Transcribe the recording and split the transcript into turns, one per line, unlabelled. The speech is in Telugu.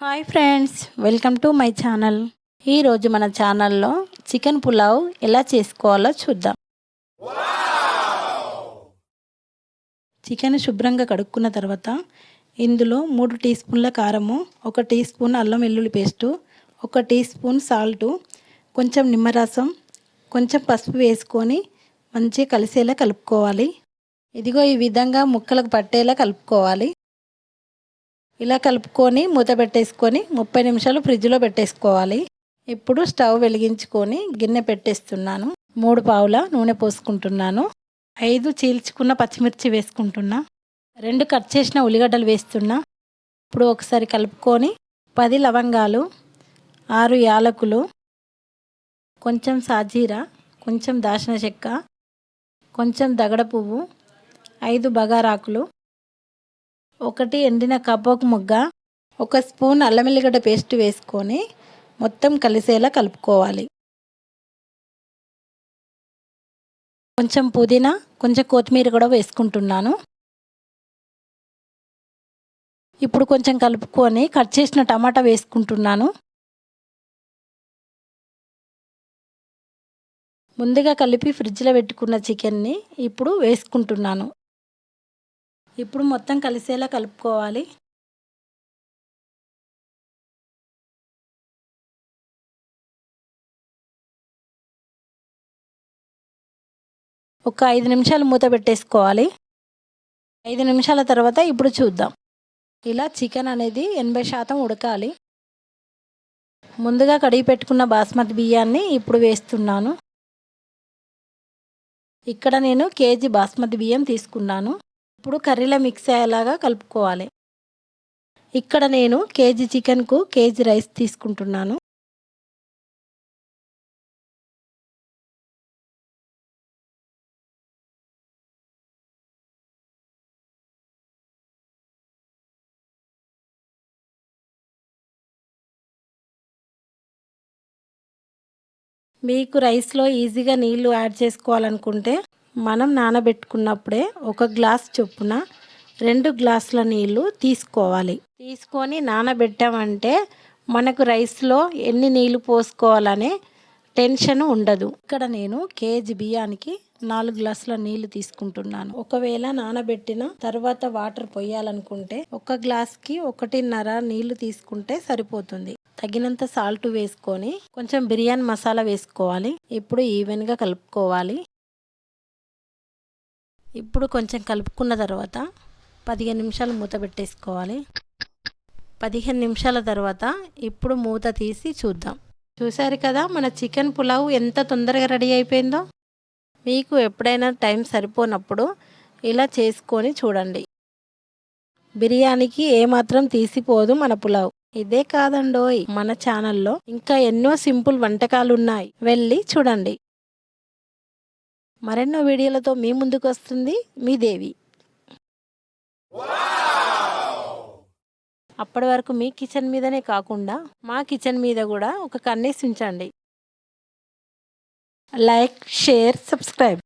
Hi friends welcome to my channel. ఈరోజు మన ఛానల్లో చికెన్ పులావ్ ఎలా చేసుకోవాలో చూద్దాం. చికెన్ శుభ్రంగా కడుక్కున్న తర్వాత ఇందులో మూడు టీ స్పూన్ల కారము ఒక టీ స్పూన్ అల్లం వెల్లుల్లి పేస్టు ఒక టీ స్పూన్ సాల్టు కొంచెం నిమ్మరసం కొంచెం పసుపు వేసుకొని మంచిగా కలిసేలా కలుపుకోవాలి. ఇదిగో ఈ విధంగా ముక్కలకు పట్టేలా కలుపుకోవాలి. ఇలా కలుపుకొని మూత పెట్టేసుకొని ముప్పై నిమిషాలు ఫ్రిడ్జ్లో పెట్టేసుకోవాలి. ఇప్పుడు స్టవ్ వెలిగించుకొని గిన్నె పెట్టేస్తున్నాను. మూడు పావుల నూనె పోసుకుంటున్నాను. ఐదు చీల్చుకున్న పచ్చిమిర్చి వేసుకుంటున్నా. రెండు కట్ చేసిన ఉల్లిగడ్డలు వేస్తున్నా. ఇప్పుడు ఒకసారి కలుపుకొని పది లవంగాలు ఆరు యాలకులు కొంచెం సాజీరా కొంచెం దాచిన చెక్క కొంచెం దగడ పువ్వు ఐదు బగారాకులు ఒకటి ఎండిన కబాబ్ ముగ్గ ఒక స్పూన్ అల్లం వెల్లిగడ్డ పేస్ట్ వేసుకొని మొత్తం కలిసేలా కలుపుకోవాలి. కొంచెం పుదీనా కొంచెం కొత్తిమీర కూడా వేసుకుంటున్నాను. ఇప్పుడు కొంచెం కలుపుకొని కట్ చేసిన టమాటా వేసుకుంటున్నాను. ముందుగా కలిపి ఫ్రిడ్జ్లో పెట్టుకున్న చికెన్ని ఇప్పుడు వేసుకుంటున్నాను. ఇప్పుడు మొత్తం కలిసేలా కలుపుకోవాలి. ఒక ఐదు నిమిషాలు మూత పెట్టేసుకోవాలి. ఐదు నిమిషాల తర్వాత ఇప్పుడు చూద్దాం. ఇలా చికెన్ అనేది ఎనభై శాతం ఉడకాలి. ముందుగా కడిగి పెట్టుకున్న బాస్మతి బియ్యాన్ని ఇప్పుడు వేస్తున్నాను. ఇక్కడ నేను కేజీ బాస్మతి బియ్యం తీసుకున్నాను. ఇప్పుడు కర్రీలో మిక్స్ అయ్యేలాగా కలుపుకోవాలి. ఇక్కడ నేను కేజీ చికెన్కు కేజీ రైస్ తీసుకుంటున్నాను. మీకు రైస్లో ఈజీగా నీళ్ళు యాడ్ చేసుకోవాలనుకుంటే మనం నానబెట్టుకున్నప్పుడే ఒక గ్లాస్ చొప్పున రెండు గ్లాసుల నీళ్ళు తీసుకోవాలి. తీసుకొని నానబెట్టామంటే మనకు రైస్లో ఎన్ని నీళ్ళు పోసుకోవాలనే టెన్షన్ ఉండదు. ఇక్కడ నేను కేజీ బియ్యానికి నాలుగు గ్లాసుల నీళ్ళు తీసుకుంటున్నాను. ఒకవేళ నానబెట్టిన తర్వాత వాటర్ పోయాలనుకుంటే ఒక గ్లాస్కి ఒకటిన్నర నీళ్ళు తీసుకుంటే సరిపోతుంది. తగినంత సాల్ట్ వేసుకొని కొంచెం బిర్యానీ మసాలా వేసుకోవాలి. ఇప్పుడు ఈవెన్గా కలుపుకోవాలి. ఇప్పుడు కొంచెం కలుపుకున్న తర్వాత పదిహేను నిమిషాలు మూత పెట్టేసుకోవాలి. పదిహేను నిమిషాల తర్వాత ఇప్పుడు మూత తీసి చూద్దాం. చూశారు కదా మన చికెన్ పులావ్ ఎంత తొందరగా రెడీ అయిపోయిందో? మీకు ఎప్పుడైనా టైం సరిపోనప్పుడు ఇలా చేసుకొని చూడండి. బిర్యానీకి ఏమాత్రం తీసిపోదు మన పులావ్. ఇదే కాదండోయ్ మన ఛానల్లో ఇంకా ఎన్నో సింపుల్ వంటకాలు ఉన్నాయి వెళ్ళి చూడండి. మరెన్నో వీడియోలతో మీ ముందుకు వస్తుంది మీ దేవి. అప్పటి వరకు మీ కిచెన్ మీదనే కాకుండా మా కిచెన్ మీద కూడా ఒక కన్నేసి ఉంచండి. Like share subscribe.